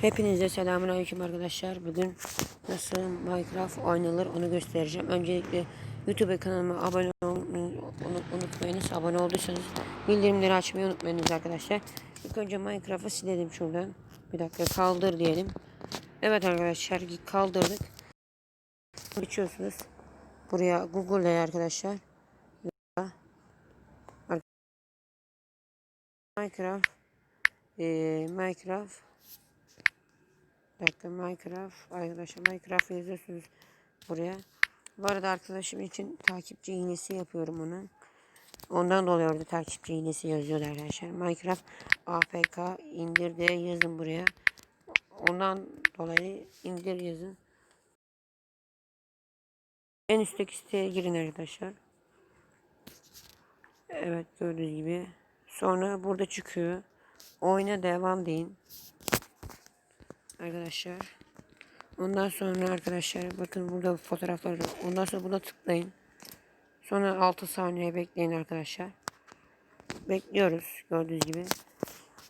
Hepinize selamünaleyküm arkadaşlar. Bugün nasıl Minecraft oynanır onu göstereceğim. Öncelikle YouTube kanalıma abone olmayı unutmayınız. Abone olduysanız bildirimleri açmayı unutmayınız arkadaşlar. İlk önce Minecraft'ı silelim şuradan. Bir dakika kaldır diyelim. Evet arkadaşlar kaldırdık. Geçiyorsunuz. Buraya Google'da arkadaşlar. Minecraft eee Minecraft dakika Minecraft arkadaşlar Minecraft yazıyorsunuz buraya. Bu arada arkadaşım için takipçi iğnesi yapıyorum onun. Ondan dolayı orada takipçi iğnesi yazıyor arkadaşlar. Minecraft APK indir diye yazın buraya. Ondan dolayı indir yazın. En üstteki siteye girin arkadaşlar. Evet gördüğünüz gibi. Sonra burada çıkıyor. Oyuna devam deyin. Arkadaşlar. Ondan sonra arkadaşlar bakın burada fotoğraflar var. Ondan sonra buna tıklayın. Sonra 6 saniye bekleyin arkadaşlar. Bekliyoruz gördüğünüz gibi.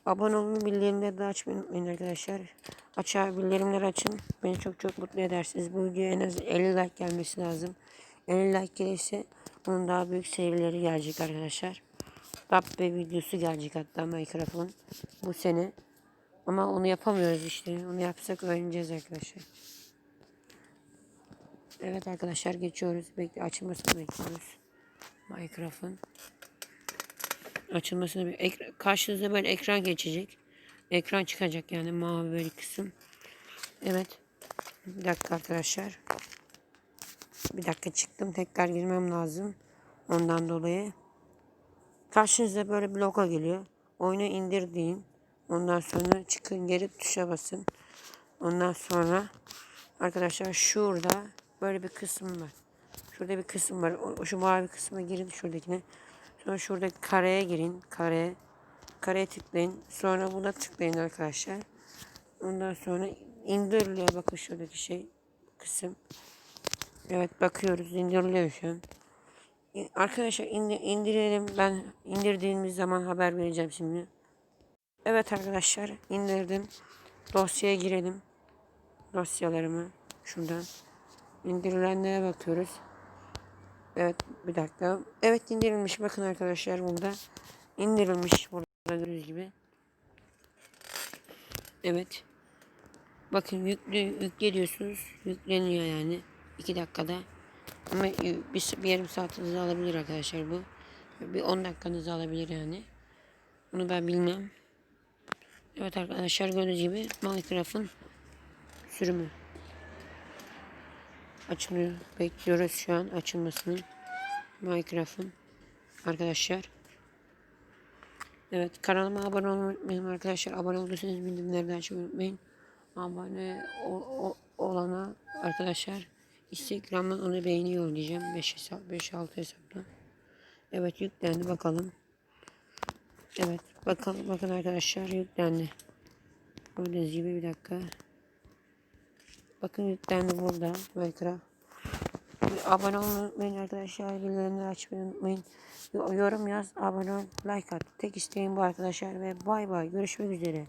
Abone olmayı bildirimleri de açmayı unutmayın arkadaşlar. Açar bildirimleri açın. Beni çok çok mutlu edersiniz. Bu videoya en az 50 like gelmesi lazım. 50 like gelirse bunun daha büyük serileri gelecek arkadaşlar. Dabbe videosu gelecek hatta Minecraft'ın bu sene. Ama onu yapamıyoruz işte. Onu yapsak öğreneceğiz arkadaşlar. Evet arkadaşlar geçiyoruz. Bekle açılmasını bekliyoruz. Minecraft'ın açılmasını ekran, karşınıza böyle ekran geçecek. Ekran çıkacak yani mavi böyle kısım. Evet. Bir dakika arkadaşlar. Bir dakika çıktım. Tekrar girmem lazım. Ondan dolayı. Karşınıza böyle bir logo geliyor. Oyunu indir. Ondan sonra çıkın geri tuşa basın. Ondan sonra arkadaşlar şurada böyle bir kısım var. Şurada bir kısım var. O, şu mavi kısma girin şuradakine. Sonra şuradaki kareye girin. Kareye. Kareye tıklayın. Sonra buna tıklayın arkadaşlar. Ondan sonra indiriliyor. Bakın şuradaki şey kısım. Evet bakıyoruz. indiriliyor şu an. Arkadaşlar indir, indirelim. Ben indirdiğimiz zaman haber vereceğim şimdi. Evet arkadaşlar indirdim. Dosyaya girelim. Dosyalarımı şuradan. indirilenlere bakıyoruz. Evet bir dakika. Evet indirilmiş. Bakın arkadaşlar burada. indirilmiş burada gördüğünüz gibi. Evet. Bakın yüklü, yükleniyorsunuz. Yükleniyor yani. 2 dakikada. Ama bir, bir yarım saatinizi alabilir arkadaşlar bu. Bir 10 dakikanızı alabilir yani. Bunu ben bilmem. Evet arkadaşlar gördüğünüz gibi Minecraft'ın sürümü. Açılıyor. Bekliyoruz şu an açılmasını. Minecraft'ın arkadaşlar. Evet kanalıma abone olmayı arkadaşlar. Abone olduysanız bildirimleri açmayı unutmayın. Abone o, olana arkadaşlar Instagram'dan onu beğeni yollayacağım. 5 hesap 5 6 hesaptan. Evet yüklendi bakalım. Evet bakalım bakın arkadaşlar yüklendi. Gördüğünüz gibi bir dakika. Bakın yüklendi burada Minecraft. Abone olmayı unutmayın arkadaşlar. Bildirimleri açmayı unutmayın. Yorum yaz, abone ol, like at. Tek isteğim bu arkadaşlar ve bay bay. Görüşmek üzere.